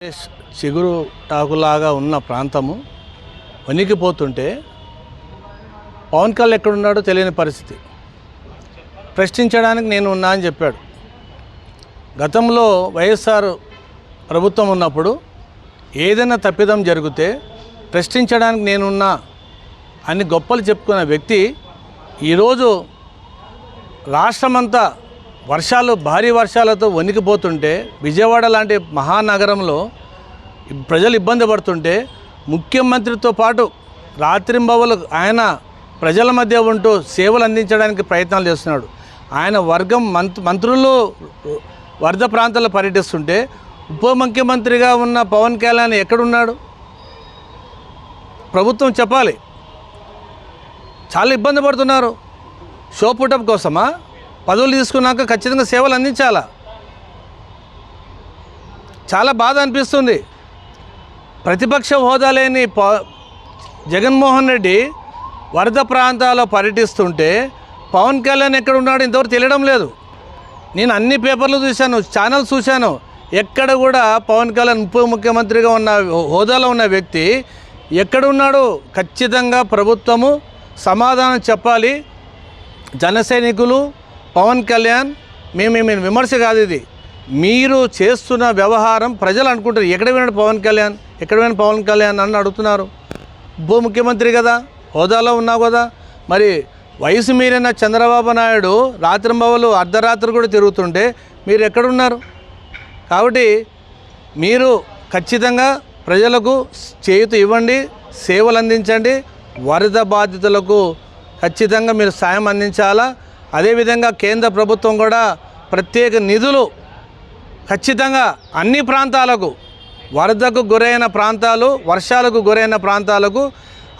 చిగురు టాకులాగా ఉన్న ప్రాంతము వణికిపోతుంటే పవన్ కళ్యాణ్ ఎక్కడున్నాడో తెలియని పరిస్థితి. ప్రశ్నించడానికి నేను ఉన్నా అని చెప్పాడు. గతంలో వైఎస్ఆర్ ప్రభుత్వం ఉన్నప్పుడు ఏదైనా తప్పిదం జరిగితే ప్రశ్నించడానికి నేనున్నా అని గొప్పలు చెప్పుకున్న వ్యక్తి ఈరోజు రాష్ట్రమంతా వర్షాలు భారీ వర్షాలతో వణికిపోతుంటే విజయవాడ లాంటి మహానగరంలో ప్రజలు ఇబ్బంది పడుతుంటే ముఖ్యమంత్రితో పాటు రాత్రింబవలు ఆయన ప్రజల మధ్య ఉంటూ సేవలు అందించడానికి ప్రయత్నాలు చేస్తున్నాడు. ఆయన వర్గం మంత్ మంత్రులు వరద ప్రాంతాల్లో పర్యటిస్తుంటే ఉప ముఖ్యమంత్రిగా ఉన్న పవన్ కళ్యాణ్ ఎక్కడున్నాడు? ప్రభుత్వం చెప్పాలి. చాలా ఇబ్బంది పడుతున్నారు. షో పుటప్ కోసమా? పదవులు తీసుకున్నాక ఖచ్చితంగా సేవలు అందించాలా? చాలా బాధ అనిపిస్తుంది. ప్రతిపక్ష హోదా లేని ప- జగన్మోహన్ రెడ్డి వరద ప్రాంతాల్లో పర్యటిస్తుంటే పవన్ కళ్యాణ్ ఎక్కడ ఉన్నాడు ఇంతవరకు తెలియడం లేదు. నేను అన్ని పేపర్లు చూశాను ఛానల్స్ చూశాను. ఎక్కడ కూడా పవన్ కళ్యాణ్ ఉప ముఖ్యమంత్రిగా ఉన్న హోదాలో ఉన్న వ్యక్తి ఎక్కడున్నాడు ఖచ్చితంగా ప్రభుత్వము సమాధానం చెప్పాలి. జన సైనికులు పవన్ కళ్యాణ్ మేము మేము విమర్శ కాదు ఇది. మీరు చేస్తున్న వ్యవహారం ప్రజలు అనుకుంటారు. ఎక్కడ విన్నాడు పవన్ కళ్యాణ్? ఎక్కడ విన్నాడు పవన్ కళ్యాణ్ అని అడుగుతున్నారు. భూ ముఖ్యమంత్రి కదా హోదాలో ఉన్నావు కదా. మరి వయసు మీరైన చంద్రబాబు నాయుడు రాత్రింబవలు అర్ధరాత్రి కూడా తిరుగుతుంటే మీరు ఎక్కడున్నారు? కాబట్టి మీరు ఖచ్చితంగా ప్రజలకు చేయుత ఇవ్వండి సేవలు అందించండి. వరద బాధితులకు ఖచ్చితంగా మీరు సాయం అందించాలా? అదేవిధంగా కేంద్ర ప్రభుత్వం కూడా ప్రత్యేక నిధులు ఖచ్చితంగా అన్ని ప్రాంతాలకు వరదకు గురైన ప్రాంతాలు వర్షాలకు గురైన ప్రాంతాలకు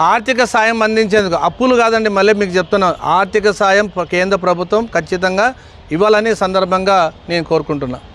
ఆర్థిక సాయం అందించేందుకు అప్పులు కాదండి మళ్ళీ మీకు చెప్తున్నాను ఆర్థిక సాయం కేంద్ర ప్రభుత్వం ఖచ్చితంగా ఇవ్వాలని సందర్భంగా నేను కోరుకుంటున్నాను